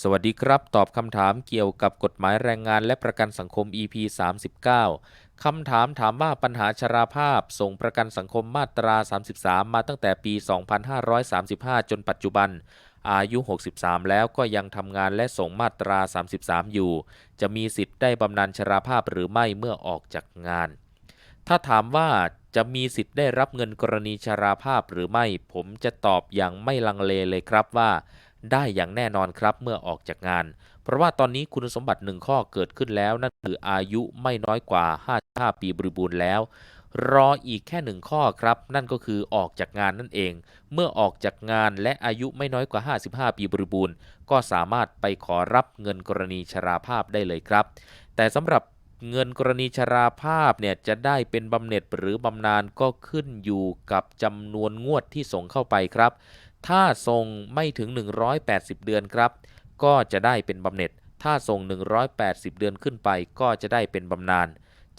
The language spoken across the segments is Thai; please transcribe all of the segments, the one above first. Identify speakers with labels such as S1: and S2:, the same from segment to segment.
S1: สวัสดีครับ ตอบคำถามเกี่ยวกับกฎหมายแรงงานและประกันสังคม EP 39 คำถามถามว่าปัญหาชราภาพ ส่งประกันสังคมมาตรา 33 มาตั้งแต่ปี 2535 จนปัจจุบัน อายุ 63 แล้วก็ยังทำงานและส่งมาตรา 33 อยู่ จะมีสิทธิ์ได้บำนาญชราภาพหรือไม่เมื่อออกจากงาน ถ้าถามว่าจะมีสิทธิ์ได้รับเงินกรณีชราภาพหรือไม่ ผมจะตอบอย่างไม่ลังเลเลยครับว่า ได้อย่างแน่นอนครับเมื่อออกจากงาน เพราะว่าตอนนี้คุณสมบัติหนึ่งข้อเกิดขึ้นแล้ว นั่นคืออายุไม่น้อยกว่า 55 ปีบริบูรณ์แล้ว รออีกแค่หนึ่งข้อครับ นั่นก็คือออกจากงานนั่นเอง เมื่อออกจากงานและอายุไม่น้อยกว่า 55 ปีบริบูรณ์ ก็สามารถไปขอรับเงินกรณีชราภาพได้เลยครับ แต่สำหรับเงินกรณีชราภาพเนี่ยจะได้เป็นบำเหน็จหรือบำนาญก็ขึ้นอยู่กับจำนวนงวดที่ส่งเข้าไปครับ ถ้าส่งไม่ถึง 180 เดือนครับ ก็จะได้เป็นบำเหน็จ ถ้าส่ง180 เดือนขึ้นไปก็จะได้เป็นบำนาญ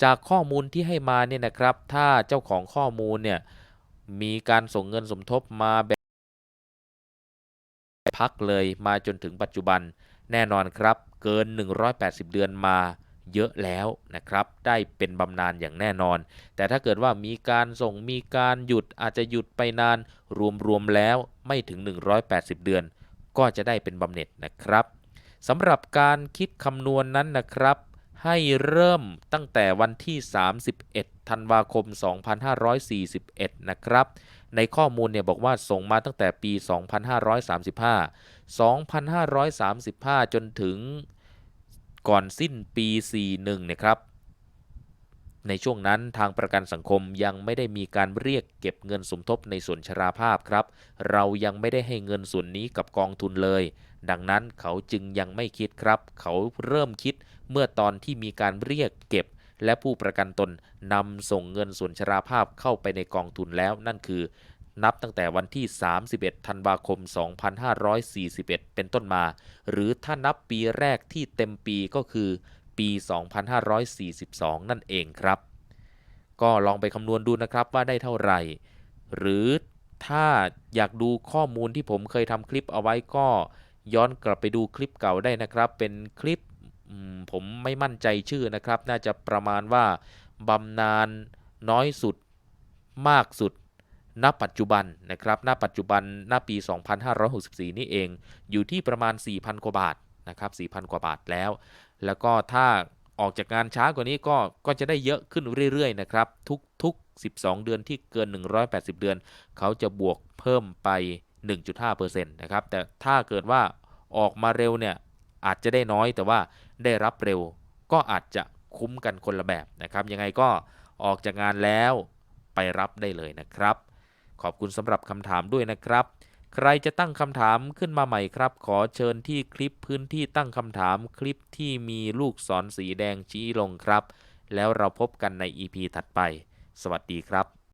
S1: จากข้อมูลที่ให้มาเนี่ยนะครับ ถ้าเจ้าของข้อมูลเนี่ยมีการส่งเงินสมทบมาแบบพักเลยมาจนถึงปัจจุบัน แน่นอนครับ เกิน 180 เดือนมา เยอะแล้วนะครับ ได้เป็นบำนาญอย่างแน่นอน แต่ถ้าเกิดว่ามีการส่งมีการหยุดอาจจะหยุดไปนาน รวมๆแล้วไม่ถึง 180 เดือน ก็จะได้เป็นบำเหน็จนะครับสำหรับการคิดคำนวณนนั้นนะครับ ให้เริ่มตั้งแต่วันที่ 31 ธันวาคม 2541 นะครับ ในข้อมูลเนี่ยบอกว่าส่งมาตั้งแต่ปี 2535 2535 จนถึง ก่อนสิ้นปี 41 นะครับ ในช่วงนั้นทางประกันสังคมยังไม่ได้มีการเรียกเก็บเงินสมทบในส่วนชราภาพครับ เรายังไม่ได้ให้เงินส่วนนี้กับกองทุนเลย ดังนั้นเขาจึงยังไม่คิดครับ เขาเริ่มคิดเมื่อตอนที่มีการเรียกเก็บ และผู้ประกันตนนำส่งเงินส่วนชราภาพเข้าไปในกองทุนแล้วนั่นคือ นับตั้งแต่วันที่ 31 ธันวาคม 2541 เป็นต้นมา หรือถ้านับปีแรกที่เต็มปีก็คือปี 2542 นั่นเองครับ ก็ลองไปคำนวณดูนะครับว่าได้เท่าไหร่ หรือถ้าอยากดูข้อมูลที่ผมเคยทำคลิปเอาไว้ก็ย้อนกลับไปดูคลิปเก่าได้นะครับ เป็นคลิปผมไม่มั่นใจชื่อนะครับ น่าจะประมาณว่าบำนาญน้อยสุดมากสุด ณปัจจุบันนะครับ ณ ปัจจุบัน ณ ปี 2564 นี่เอง อยู่ที่ประมาณ 4,000 กว่าบาทนะครับ 4,000 กว่าบาทแล้ว แล้วก็ถ้าออกจากงานช้ากว่านี้ก็ ก็จะได้เยอะขึ้นเรื่อยๆ นะครับ ทุกๆ 12 เดือนที่เกิน 180 เดือน เขาจะบวกเพิ่มไป 1.5%นะครับ แต่ถ้าเกิดว่าออกมาเร็วเนี่ย อาจจะได้น้อย แต่ว่าได้รับเร็ว ก็อาจจะคุ้มกันคนละแบบนะครับ ยังไงก็ออกจากงานแล้วไปรับได้เลยนะครับ ขอบคุณสำหรับคำถามด้วยนะครับ ใครจะตั้งคำถามขึ้นมาใหม่ครับ ขอเชิญที่คลิปพื้นที่ตั้งคำถามคลิปที่มีลูกศรสีแดงชี้ลงครับ แล้วเราพบกันใน EP ถัดไป สวัสดีครับ